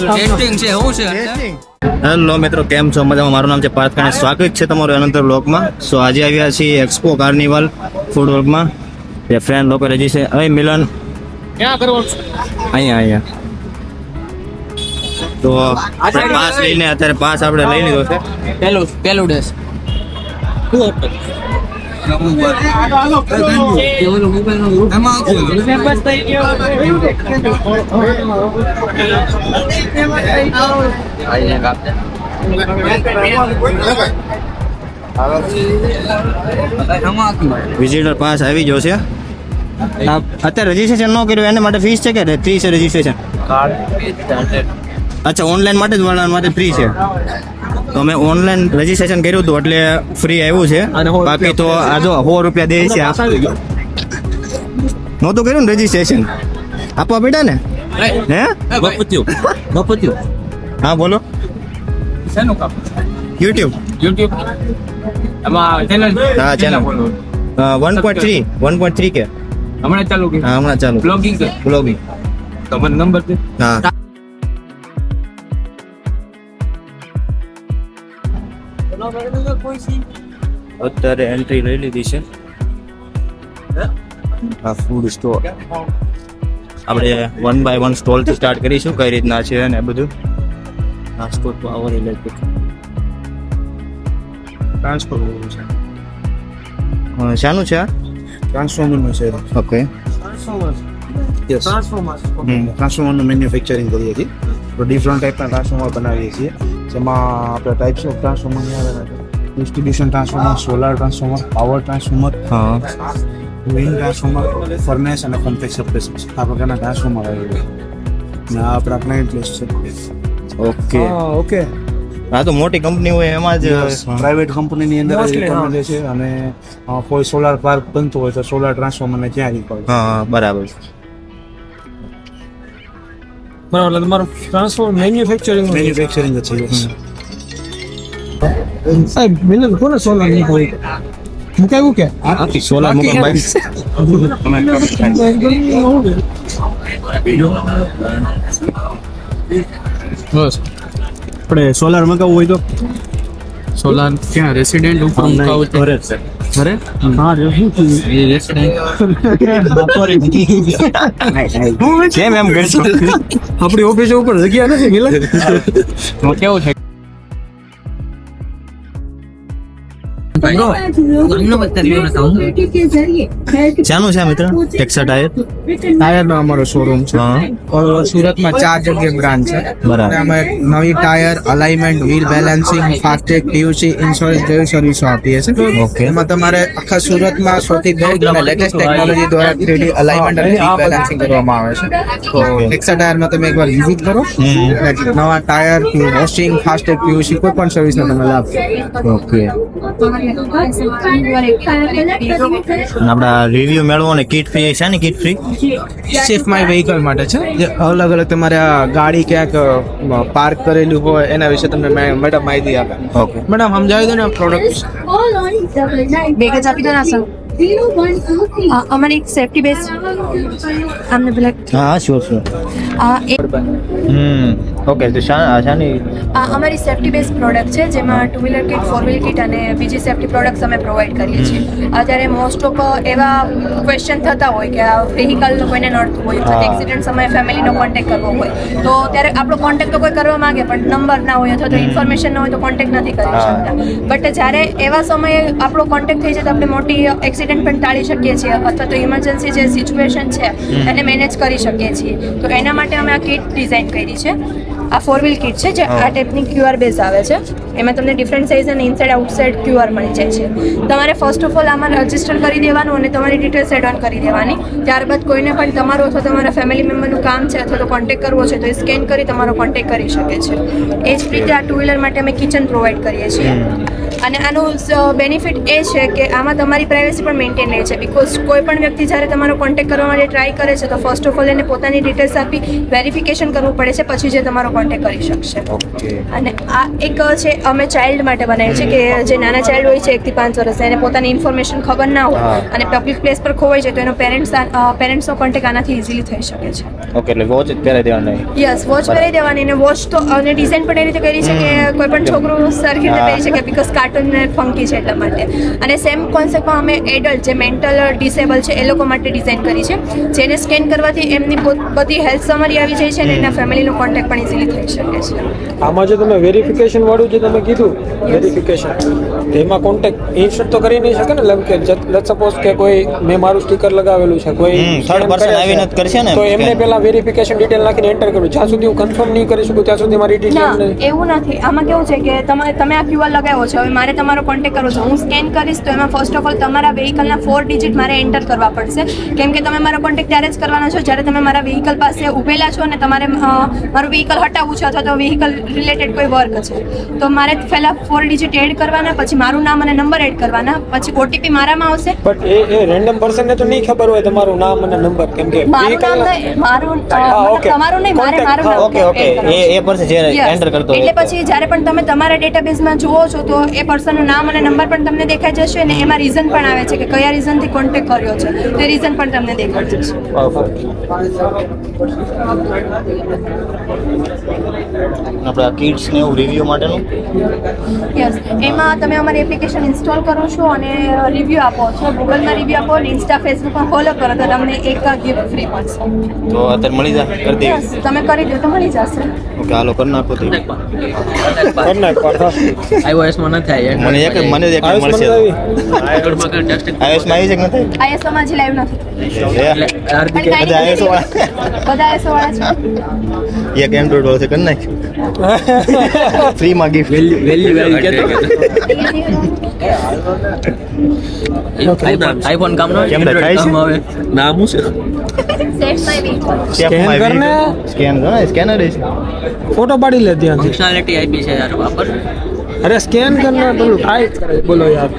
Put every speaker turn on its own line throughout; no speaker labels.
Testing છે એવું છે
હેલો મિત્રો કેમ છો? મજામાં? મારું નામ છે પાર્થ અને સ્વાગત છે તમારું અનંતર બ્લોકમાં સો આજે આવ્યા છીએ એક્સપો કાર્નિવલ ફૂડ વર્કમાં જે ફ્રેન્ડ લોકો રજી છે. અહીં મિલન.
ક્યાં કરવો?
અહીંયા અહીંયા. તો આપણે પાસ લઈને અત્યારે પાસ આપણે લઈ લીધો છે.
પહેલું પહેલું ડેસ
વિઝિટર પાસ આવી ગયો છે. અત્યારે રજીસ્ટ્રેશન ન કર્યું એને માટે ફીસ છે કે ફ્રી છે રજીસ્ટ્રેશન અચ્છા ઓનલાઈન માટે જ માટે ફ્રી છે. તો અમે ઓનલાઈન રજીસ્ટ્રેશન કર્યું હતું એટલે ફ્રી આવ્યું છે. બાકી તો આ જો સો રૂપિયા દે છે નહોતું કર્યું ને રજીસ્ટ્રેશન આપવા પડ્યા ને? હે? હા બોલો.
શેનું કામ?
યુટ્યુબ
યુટ્યુબ એમાં ચેનલ
હા channel one point three one point three કે.
હમણાં ચાલુ
હા હમણાં ચાલુ.
બ્લોગિંગ
બ્લોગિંગ
તમારો નંબર છે
હા. અત્યારે એન્ટ્રી લઈ લીધી છે. આ ફૂડ સ્ટોર આપણે વન બાય વન સ્ટોલથી સ્ટાર્ટ કરીશું કઈ રીતના છે ને બધું. નાસ્તો પાવર આવર ઇલેક્ટ્રિક
ટ્રાન્સફર છે.
શાનું છે આ?
ટ્રાન્સફોર્મરનું છે.
ઓકે
ટ્રાન્સફોર્મર ટ્રાન્સફોર્મરનું મેન્યુફેક્ચરિંગ કરીએ છીએ. તો ડિફરન્ટ ટાઈપના ટ્રાન્સફોર્મર બનાવીએ છીએ. જેમાં આપણે ટાઈપ્સ ઓફ ટ્રાન્સફોર્મરની આવે distribution transformer solar transformer power transformer
હા.
વિન્ડ ટ્રાન્સફોર્મર ફર્નેસ અને કોમ્પ્લેક્સ સબસ્ટેશન આ પ્રકારના ટ્રાન્સફોર્મર આવે છે. ને આ આપણા ક્લાયન્ટ લિસ્ટ છે.
ઓકે.
ઓકે.
આ તો મોટી કંપની હોય એમાં જ
પ્રાઇવેટ કંપનીની અંદર જ છે અને કોઈ સોલાર પાર્ક બનતો હોય તો સોલાર ટ્રાન્સફોર્મરને ત્યાં જ પડે
હા બરાબર.
બરાબર એટલે તમારું ટ્રાન્સફોર મેન્યુફેક્ચરિંગ
મેન્યુફેક્ચરિંગ જ છે.
સાહેબ મિલન કોને સોલાર નહીં હોય મુકાયું કે
સોલાર મુકમ બાઈક
આપણે સોલાર મગાવવું હોય તો?
સોલાર ક્યાં? રેસિડેન્ટ ઉપર છે.
ઘરે છે.
ઘરે?
હા
રેસિડેન્ટ
કેમ એમ કરશો.
આપણી ઓફિસ ઉપર જગ્યા નથી મિલન?
કેવું છે?
શાનું છે મિત્ર? ટેક્સા ટાયર
ટાયરનો અમારો શોરૂમ છે.
હા.
સુરતમાં ચાર જગ્યાએ બ્રાન્ચ છે.
બરાબર.
અમે નવી tyre alignment wheel balancing FASTag PUC insurance જેવી સર્વિસો આપીએ છીએ.
ઓકે.
એમાં તમારે આખા સુરતમાં સૌથી બેસ્ટ અને લેટેસ્ટ ટેકનોલોજી દ્વારા 3D અલાઇનમેન્ટ અને વ્હીલ બેલેન્સિંગ કરવામાં આવે છે. તો ટેક્સા ટાયરમાં તમે એકવાર વિઝિટ કરો. નવા ટાયર વોશિંગ ફાસ્ટેગ પીયુસી કોઈ પણ સર્વિસનો તમે લાભ
ઓકે. આપણા રિવ્યુ મેળવો ને કીટ ફ્રી છે ને kit free
safe my vehicle માટે છે. જે અલગ અલગ તમારે આ ગાડી ક્યાંક પાર્ક કરેલું હોય એના વિશે તમને મેડમ માહિતી આપે.
ઓકે
મેડમ સમજાવી દો ને પ્રોડક્ટ વિશે?
બેગ જ આપી દો ના સર. અમારી એક સેફટી બેઝ આમને પેલા
હા શ્યોર શ્યોર
આ
હમ. ઓકે તો શા શાની
આ અમારી સેફટી બેઝ પ્રોડક્ટ છે જેમાં two wheeler kit four wheel kit અને બીજી સેફટી પ્રોડક્ટ્સ અમે પ્રોવાઈડ કરીએ છીએ. અત્યારે મોસ્ટ ઓફ એવા ક્વેશ્ચન થતા હોય કે આ વેહિકલનું કોઈને નડતું હોય અથવા. એક્સિડન્ટ સમયે ફેમિલીનો કોન્ટેક્ટ કરવો હોય તો ત્યારે આપણો કોન્ટેક્ટ તો કોઈ કરવા માંગે પણ નંબર ના હોય અથવા તો ઇન્ફોર્મેશન ના હોય તો કોન્ટેક્ટ નથી કરી શકતા. બટ જ્યારે એવા સમયે આપણો કોન્ટેક્ટ થઈ જાય તો આપણે મોટી એક્સિડન્ટ પણ ટાળી શકીએ છીએ અથવા તો ઇમરજન્સી જે સિચ્યુએશન છે એને મેનેજ કરી શકીએ છીએ. તો એના માટે અમે આ કિટ ડિઝાઇન કરી છે. આ ફોર વ્હીલ કિટ છે જે આ ટાઈપની ક્યુઆર બેઝ આવે છે. એમાં તમને ડિફરન્ટ સાઇઝ અને ઇનસાઇડ આઉટસાઇડ ક્યુઆર મળી જાય છે. તમારે ફર્સ્ટ ઓફ ઓલ આમાં રજિસ્ટર કરી દેવાનું અને તમારી ડિટેલ્સ એડ ઓન કરી દેવાની. ત્યારબાદ કોઈને પણ તમારું અથવા તમારા ફેમિલી મેમ્બરનું કામ છે અથવા તો કોન્ટેક કરવો છે તો એ સ્કેન કરી તમારો કોન્ટેક કરી શકે છે. એ જ રીતે આ ટુ વ્હીલર માટે અમે કિચન પ્રોવાઈડ કરીએ છીએ. અને આનું બેનિફિટ એ છે કે આમાં તમારી પ્રાઇવસી પણ મેન્ટેન રહે છે. બિકોઝ કોઈ પણ વ્યક્તિ જ્યારે તમારો કોન્ટેક્ટ કરવા માટે ટ્રાય કરે છે તો ફર્સ્ટ ઓફ ઓલ એને પોતાની ડિટેલ્સ આપી વેરિફિકેશન કરવું પડે છે પછી જે તમારો કોન્ટેક્ટ કરી શકશે. અને આ એક છે અમે ચાઇલ્ડ માટે બનાવીએ છે કે જે નાના ચાઇલ્ડ હોય છે એકથી પાંચ વર્ષ એને પોતાની ઇન્ફોર્મેશન ખબર ના હોય અને પબ્લિક પ્લેસ પર ખોવાઈ જાય તો એનો પેરેન્ટ્સ પેરેન્ટ્સનો કોન્ટેક્ટ આનાથી ઇઝીલી થઈ શકે છે.
ઓકે એટલે વોચ જ પહેરાવી દેવાની
યસ વોચ પહેરાવી દેવાની અને વોચ તો અને ડિઝાઇન પણ એ રીતે કરી છે કે કોઈ પણ છોકરું સરખી રીતે. પહેરી શકે બીકોઝ કાર્ટૂન ને ફંકી છે એટલા માટે. અને સેમ કોન્સેપ્ટમાં અમે એડલ્ટ જે મેન્ટલ ડિસેબલ છે એ લોકો માટે ડિઝાઇન કરી છે જેને સ્કેન કરવાથી એમની બધી હેલ્થ સમરી આવી જાય છે અને એના ફેમિલીનો કોન્ટેક્ટ પણ ઇઝીલી થઈ શકે છે.
આમાં જે તમે વેરિફિકેશન વાળું જે તમે કીધું વેરિફિકેશન તેમાં કોન્ટેક ઇન્સ્ટન્ટ તો કરી નહીં શકે ને લેમ કે લેટ સપોઝ કે કોઈ મેં મારું સ્ટીકર લગાવેલું છે કોઈ થર્ડ પર્સન
આવીને જ કરશે ને
તો એમને. પહેલા વેરિફિકેશન ડિટેલ નાખીને એન્ટર કરું જ્યાં સુધી હું કન્ફર્મ નહીં કરી શકું ત્યાં સુધી મારી
ના
ડિટેલ
એવું નથી. આમાં કેવું છે કે તમે તમે આ ક્યુઆર લગાવ્યો છે હવે મારે તમારો કોન્ટેક કરવો છે. હું સ્કેન કરીશ તો એમાં ફર્સ્ટ ઓફ ઓલ તમારા વેહિકલના ફોર ડિજિટ મારે એન્ટર કરવા પડશે. કેમ કે તમે મારો કોન્ટેક ત્યારે જ કરવાનો છો જ્યારે તમે મારા વેહિકલ પાસે ઊભેલા છો અને તમારે મારું વેહિકલ હટાવવું છે અથવા તો વેહિકલ રિલેટેડ કોઈ વર્ક છે. તો મારે પહેલા ફોર ડિજિટ એડ કરવાના પછી મારું નામ અને નંબર એડ કરવાના. પછી ઓટીપી મારામાં આવશે?
બટ એ એ રેન્ડમ પર્સનને તો નહીં ખબર હોય તમારું નામ અને નંબર કેમ કે
મારું નામ નહીં મારું. તમારું નહીં મારે મારું નામ
ઓકે ઓકે એ એ પર્સન જે એન્ટર કરતો
એટલે પછી જ્યારે પણ તમે તમારા ડેટાબેઝમાં જુઓ છો તો એ પર્સનનું નામ અને નંબર પણ તમને દેખાઈ જશે અને એમાં રીઝન પણ આવે છે કે કયા રીઝનથી કોન્ટેક્ટ કર્યો છે. તે રીઝન પણ તમને દેખાઈ જશે.
આપણા કિડ્સ ને એવું રિવ્યુ માટેનું?
યસ એમાં તમે અમારી એપ્લિકેશન ઇન્સ્ટોલ કરો છો અને રિવ્યૂ આપો છો. ગૂગલમાં રિવ્યૂ આપો અને ઇન્સ્ટા ફેસબુકમાં ફોલો કરો તો તમને એક ગિફ્ટ ફ્રી મળશે.
તો અત્યારે મળી જાય? કરી દઈએ.
તમે કરી દો તો મળી જશે.
ઓકે હાલો કરી નાખો તો.
કરી નાખ.
iOS માં નથી આવી
મને એક મને એક મળશે.
આઈઓએસમાં આવી
છે કે નથી
આઈએસઓ માં હજી લાઈવ નથી.
બધા
નહીં.
વાળા.
બધા આઈએસઓ વાળા છે.
એક એન્ડ્રોઈડ વાળો છે કરી નાખ ફ્રી માં ગિફ્ટ
વેલ્યુ વેલ્યુ વેલ્યુ કેતો આઈફોન કામ નો
કેમ રે, થાય છે?
કામ આવે નામ શું છે
સેટ માય વી
Scan કરને.
સ્કેન કરો સ્કેનર છે
ફોટો પાડી લે ત્યાંથી
ફંક્શનાલિટી આપી છે યાર વાપર
અરે સ્કેન કરને પેલું ટાઈપ કરે બોલો યાર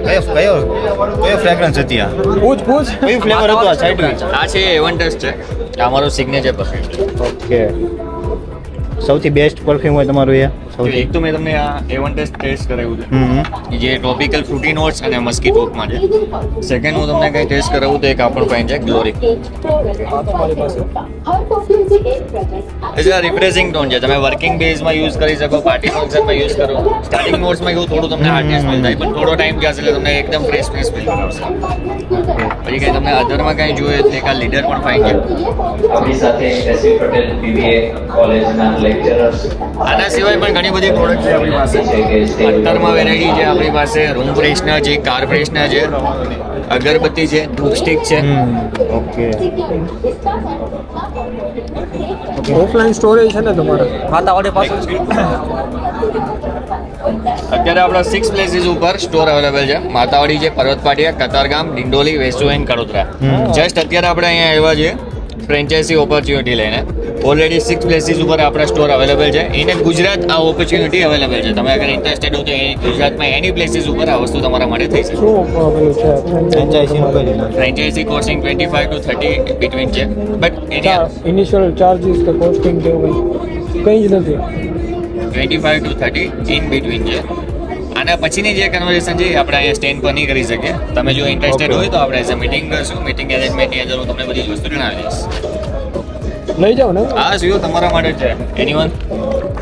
કયો કયો કયો ફ્રેગ્રન્સ હતી આ?
પૂછ પૂછ
કયું ફ્લેવર હતું આ સાઈડ
આ છે ટેસ્ટ છે. આ મારું સિગ્નેચર પરફ્યુમ
ઓકે સૌથી બેસ્ટ પરફ્યુમ હોય તમારું એ. સૌથી.
એક તો મેં તમને આ એવન ટેસ્ટ ટેસ્ટ કરાવ્યું છે. જે ટ્રોપિકલ ફ્રૂટી નોટ્સ અને મસ્કી ટોપમાં છે. સેકન્ડ હું તમને કંઈ ટેસ્ટ કરાવું તો એક આપણું પાઇન છે ગ્લોરી એ છે રિફ્રેશિંગ ટોન છે. તમે વર્કિંગ બેઝમાં યુઝ કરી શકો પાર્ટી ફંક્શનમાં યુઝ કરો. સ્ટાર્ટિંગ નોટ્સમાં એવું થોડું તમને હાર્ડનેસ ફીલ થાય પણ થોડો ટાઈમ જશે એટલે તમને એકદમ ફ્રેશ ફ્રેશ ફીલ કરશે પછી કંઈ તમને અધરમાં કંઈ જોઈએ તો એક આ લીડર પણ ફાઇન છે.
આપણી સાથે એસવી પટેલ બીબીએ કોલેજના લેક્ચરર્સ
આના સિવાય પણ ઘણી બધી પ્રોડક્ટ છે આપણી પાસે. અત્તરમાં વેરાયટી છે આપણી પાસે રૂમ ફ્રેશનર છે કાર ફ્રેશનર છે અગરબત્તી છે ધૂપસ્ટિક છે.
ઓકે
ઓફલાઈન સ્ટોરેજ છે ને તમારે?
માતાવાડી પાસે અત્યારે આપણા સિક્સ પ્લેસીસ ઉપર સ્ટોર અવેલેબલ છે. માતાવાડી છે પર્વત પાટિયા કતારગામ ડિંડોલી વેસ્ટુ એન્ડ કડોદરા. જસ્ટ અત્યારે આપણે અહીંયા આવ્યા છીએ. ફ્રેન્ચાઇઝી ઓપોર્ચ્યુનિટી લઈને. ઓલરેડી સિક્સ પ્લેસીસ ઉપર આપણા સ્ટોર અવેલેબલ છે. ઇન ગુજરાત આ ઓપોર્ચ્યુનિટી અવેલેબલ છે. તમે અગર ઇન્ટરેસ્ટેડ હો તો એ ગુજરાતમાં એની પ્લેસીસ ઉપર આ વસ્તુ તમારા માટે થઈ શકે.
Franchise
costing twenty five to thirty between છે. બટ
ઇનિશિયલ ચાર્જીસ કે કોસ્ટિંગ કંઈ? જ નથી.
Twenty five to thirty in between છે. આના પછીની જે કન્વર્ઝેશન છે એ આપણે અહીંયા સ્ટેન્ડ પર નહીં કરી શકીએ. તમે જો ઇન્ટરેસ્ટેડ હોય તો આપણે એઝ અ મીટિંગ કરશું. મિટિંગ અરેન્જમેન્ટની અંદર હું તમને બધી વસ્તુ જણાવી દઈશ.
લઈ જાઓ ને.
આ શું? તમારા માટે છે. એનીવન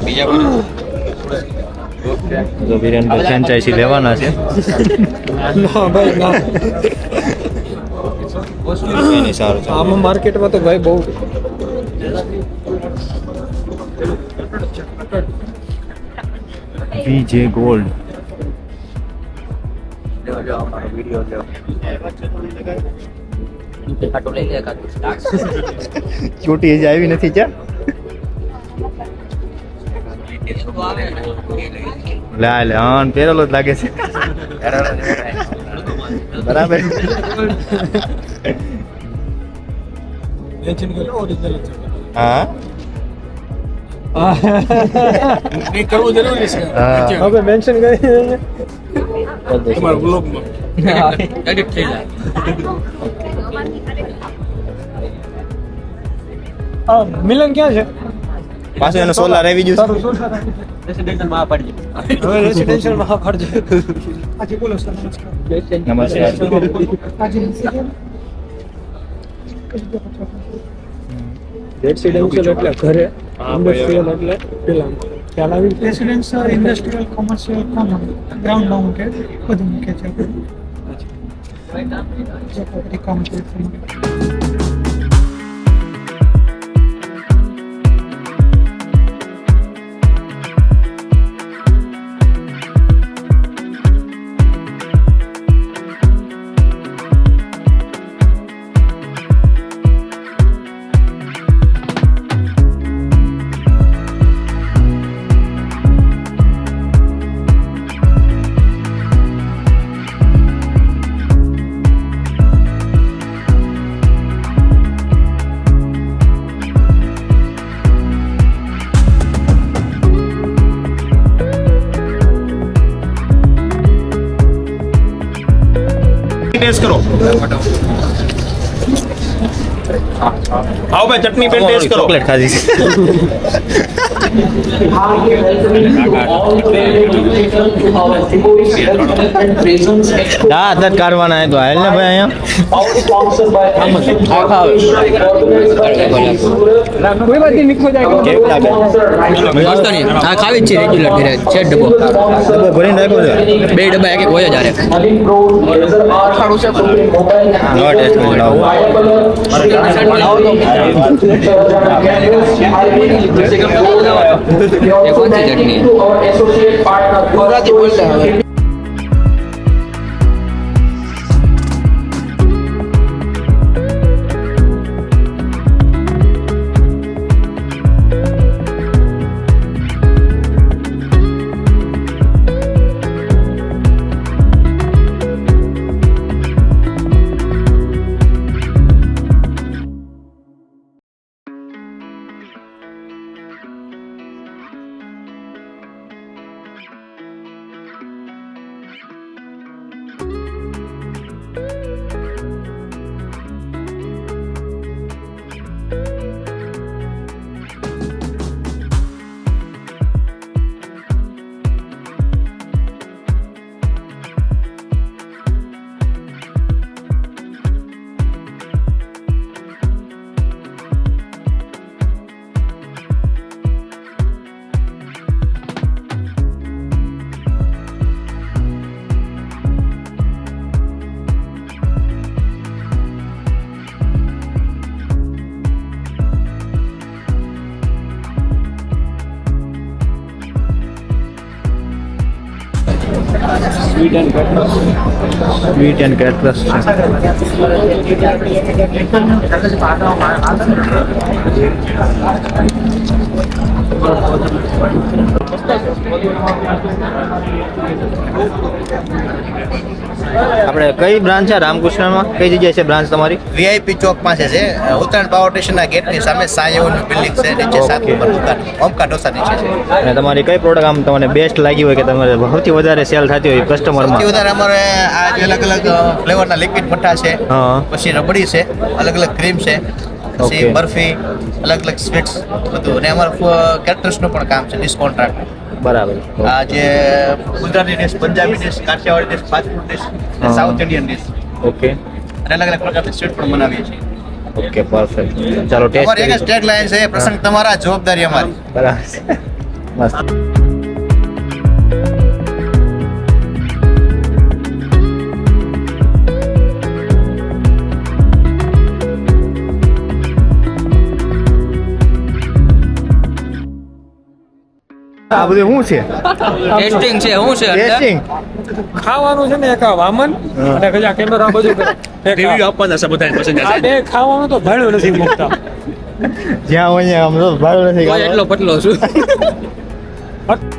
બીજા કોઈ?
તો વિરેનભાઈ ફ્રેન્ચાઇઝી લેવાના છે.
ના ભાઈ ના.
એની સારું છે
આમાં માર્કેટમાં તો ભાઈ બહુ
બીજે ગોલ્ડ ચોટી હજી આવી નથી ચા લા લે હા પહેરેલો જ લાગે છે. બરાબર. હા?
કરવું જરૂરી છે.
હવે મેન્શન કરી
તમારા બ્લોગમાં એડિટ થઈ જાય.
હા મિલન ક્યાં છે?
પાછું એનો સોલાર આવી ગયું
તારું શું પડજે હવે રેસિડેન્શિયલમાં માં પડજે આજે બોલો સર નમસ્કાર.
નમસ્કાર.
રેસિડેન્શિયલ એટલે ઘરે ઇન્ડસ્ટ્રીયલ એટલે પેલા ખ્યાલ આવી ગયો?
Residential industrial commercial common ground mounted બધું મૂકે છે. જે property કામ છે
ટેસ્ટ કરો. આવો ભાઈ ચટણી પેન ટેસ્ટ કરો ચોકલેટ ખાધી દા દાંત કાઢવાના હે તો હાલ ને ભાઈ અહીંયા
કોઈ વાત નહીં નીકળો જાય
કેવું લાગે
વાસ્તવ નહીં આ ખાવી જ છે રેગ્યુલર ઘરે છે જ ડબ્બો
ડબ્બો ભરીને રાખ્યો છે
બે ડબ્બા એક એક હોય જ હારે
નવા ટેસ્ટમાં લાવો
એ કોણસી ચટણી
સ્વીટ એન્ડ કેટરસ છે આપણે કઈ બ્રાન્ચ છે? રામકૃષ્ણમાં? કઈ જગ્યાએ છે બ્રાન્ચ તમારી?
વીઆઈપી ચોક પાસે છે. ઉત્તરાયણ પાવર સ્ટેશનના ગેટની સામે સાયોનું બિલ્ડિંગ છે. નીચે સાત નંબર દુકાન. ઓમકા ઢોસા નીચે છે.
અને તમારી કઈ પ્રોડક્ટ આમ તમને બેસ્ટ લાગી હોય કે તમારે સૌથી વધારે સેલ થતી હોય
સૌથી
કસ્ટમરમાં
વધારે અમારે આ અલગ અલગ ફ્લેવરના લિક્વિડ મઠ્ઠા છે. પછી રબડી છે. અલગ અલગ ક્રીમ છે. પછી બરફી અલગ અલગ સ્વીટ્સ બધું. અને અમારું કેટરસનું પણ કામ છે ડિશ કોન્ટ્રાક્ટ.
બરાબર.
આ જે Gujarati dish Punjabi dish Kathiawadi dish fast food dish. South Indian dish.
Okay
અને અલગ અલગ પ્રકારની સ્વીટ પણ બનાવીએ છીએ.
ઓકે પરફેક્ટ ચાલો
અમારી એક જ
ટેસ્ટ
ટેગ લાઈન છે પ્રસંગ તમારા જવાબદારી અમારી.
બરાબર. મસ્ત. આ બધું શું છે?
ટેસ્ટિંગ છે શું છે
ટેસ્ટિંગ
ખાવાનું છે ને એક આ વામન અને કજા કેમેરા બધું રિવ્યુ
આપવાના છે બધા પસંદ
આ બે ખાવાનું તો ભાડું નથી મૂકતા.
જ્યાં હોય ત્યાં આમ તો ભાડું નથી
એટલો પતલો છું.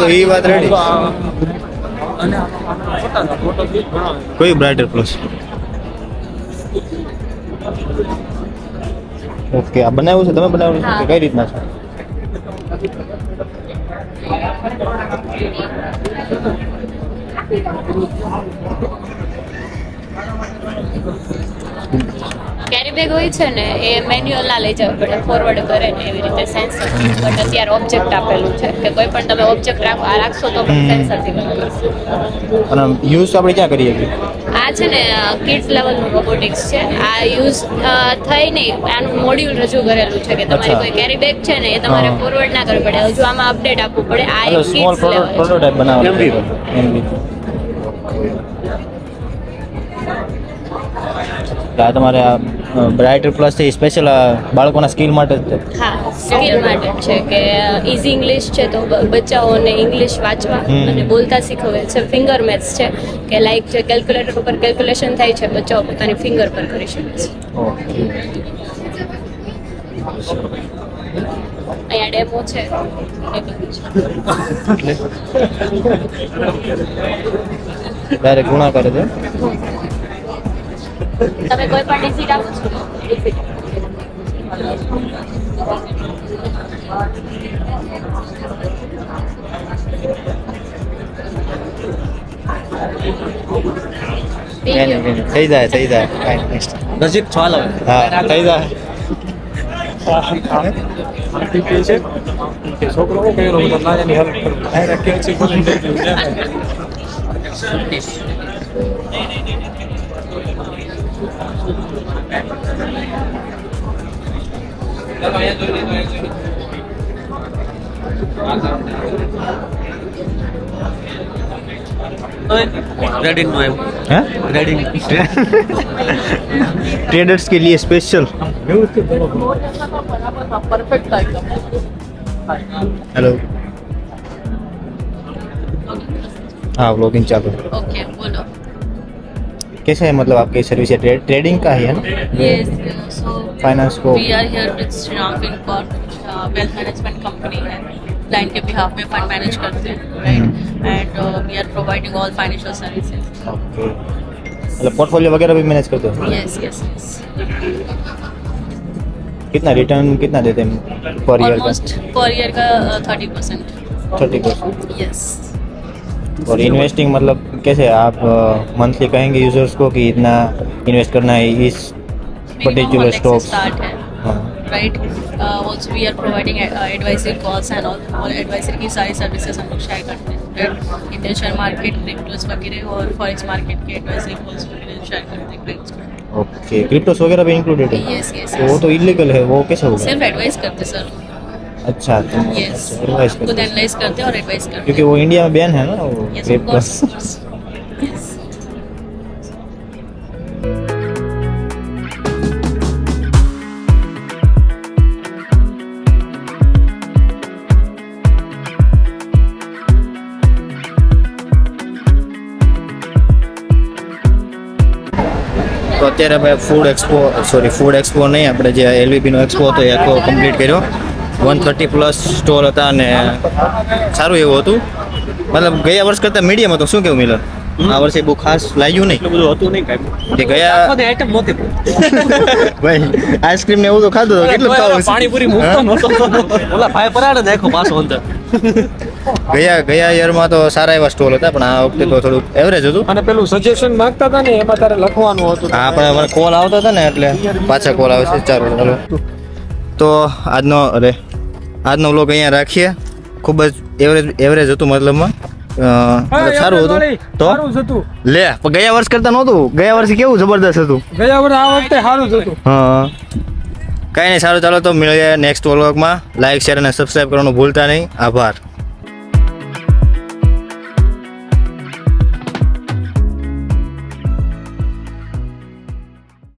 તો એ વાત રેડી
અને ફોટા ફોટો બનાવે.
કયું બ્રાઇટર પ્લસ ઓકે આ બનાવ્યું છે? તમે બનાવ્યું છે? કઈ રીતના છે?
કેરી બેગ હોય છે ને એ મેન્યુઅલ ના લઈ જવું પડે ફોરવર્ડ કરે ને એવી રીતે સેન્સર બટ અત્યારે ઓબ્જેક્ટ આપેલું છે કે કોઈ પણ તમે ઓબ્જેક્ટ રાખશો તો પણ સેન્સરથી વર્ક
અને યુઝ આપણે ક્યાં કરીએ છીએ?
આ છે ને કિડ્સ લેવલનું રોબોટિક્સ છે. આ યુઝ થઈ નહીં આનું મોડ્યુલ રજૂ કરેલું છે કે તમારી કોઈ કેરી બેગ છે ને એ તમારે ફોરવર્ડ ના કરવી પડે. હજુ આમાં અપડેટ આપવું પડે. આ એક કિડ્સ લેવલ
પ્રોટોટાઇપ બનાવવાનું એમબી આ તમારે આ બ્રાઇટર પ્લસ છે સ્પેશિયલ બાળકોના સ્કિલ માટે જ છે.
હા સ્કિલ માટે છે કે ઇઝી ઇંગ્લિશ છે તો બચ્ચાઓને ઇંગ્લિશ વાંચવા અને બોલતા શીખવે છે. ફિંગર મેથ્સ છે કે લાઈક જે કેલ્ક્યુલેટર ઉપર કેલ્ક્યુલેશન થાય છે બચ્ચાઓ પોતાની ફિંગર પર કરી શકે છે. અહીંયા ડેમો છે. છે
ગુણાકાર છે
તમે કોઈ પણ ડિઝિટ આપો છો?
નહીં, નહીં, નહીં. થઈ જાય થઈ જાય. કાંઈ.
નજીક ચાલ
હા થઈ જાય.
છે છોકરો બધા નાની હેલ્પ કરો.
ट्रेडर्स के लिए स्पेशल हेलो हाँ व्लॉगिंग चालू
ओके बोलो.
कैसा है मतलब आपके सर्विस ट्रेडिंग का है ना?
यस सो
फाइनेंस को।
We are here with Shriram Fincorp, uh, wealth management company है। क्लाइंट के बिहाफ में फंड मैनेज करते हैं right and we are providing all financial services
okay मतलब पोर्टफोलियो वगैरह भी मैनेज करते हो?
यस यस यस
कितना रिटर्न कितना देते हैं पर ईयर का?
पर ईयर का thirty percent
thirty percent
yes
और इन्वेस्टिंग मतलब कैसे आप मंथली कहेंगे यूज़र्स को कि इतना इन्वेस्ट करना है इस
है
हाँ
right also we are providing advisory calls and all और एडवाइजरी की सारी सर्विसेज़ हम लोग शेयर करते हैं। Right Indian share market cryptos वगैरह और फॉरेक्स मार्केट के एडवाइजरी कॉल्स वगैरह शेयर करते हैं clients को।
ओके क्रिप्टोस वगैरह भी इंक्लूडेड है?
यस यस
तो वो तो इलीगल है वो कैसे होगा?
सिर्फ़ एडवाइस करते सर
अच्छा तो
यस
एडवाइस करते
हैं। और एडवाइस करते हैं।
क्योंकि वो इंडिया में बैन है ना वो क्रिप्टोस અત્યારે અમે food expo sorry food expo નહીં આપણે જે એલવીપીનો એક્સપો હતો એ આખો કમ્પ્લીટ કર્યો. વન થર્ટી પ્લસ સ્ટોર હતા અને સારું એવું હતું. મતલબ ગયા વર્ષ કરતાં મીડિયમ હતું શું કેવું મિલર આ વર્ષે બહુ ખાસ લાગ્યું નહીં.
બધું હતું નહીં કાંઈ.
ગયા
આઈટમ નહોતી
ભાઈ આઈસ્ક્રીમ ને એવું તો ખાધું હતું કેટલું
પાણીપુરી મૂકતો નહોતો ઓલા ભાઈ પરાડે દેખો પાછો અંદર.
ગયા ગયા યરમાં તો સારા એવા સ્ટોલ હતા પણ આ વખતે તો થોડુંક એવરેજ હતું.
અને પેલું સજેશન માંગતા હતા ને એમાં તારે લખવાનું હતું.
હા પણ અમારે કોલ આવતા હતા ને એટલે પાછા કોલ આવે છે. ચાલો ચાલો. તો આજનો અરે આજનો વ્લોગ અહીંયા રાખીએ. ખૂબ જ એવરેજ એવરેજ હતું મતલબમાં. સારું હતું. તો? લે ગયા વર્ષ કરતા નહોતું. ગયા વર્ષે કેવું જબરદસ્ત હતું?
ગયા વર્ષે આ વખતે સારું જ હતું.
હા. કાંઈ નહીં, સારું, ચાલો તો મળીએ નેક્સ્ટ વ્લોગમાં લાઇક શેર અને સબસ્ક્રાઈબ કરવાનું ભૂલતા નહીં. આભાર.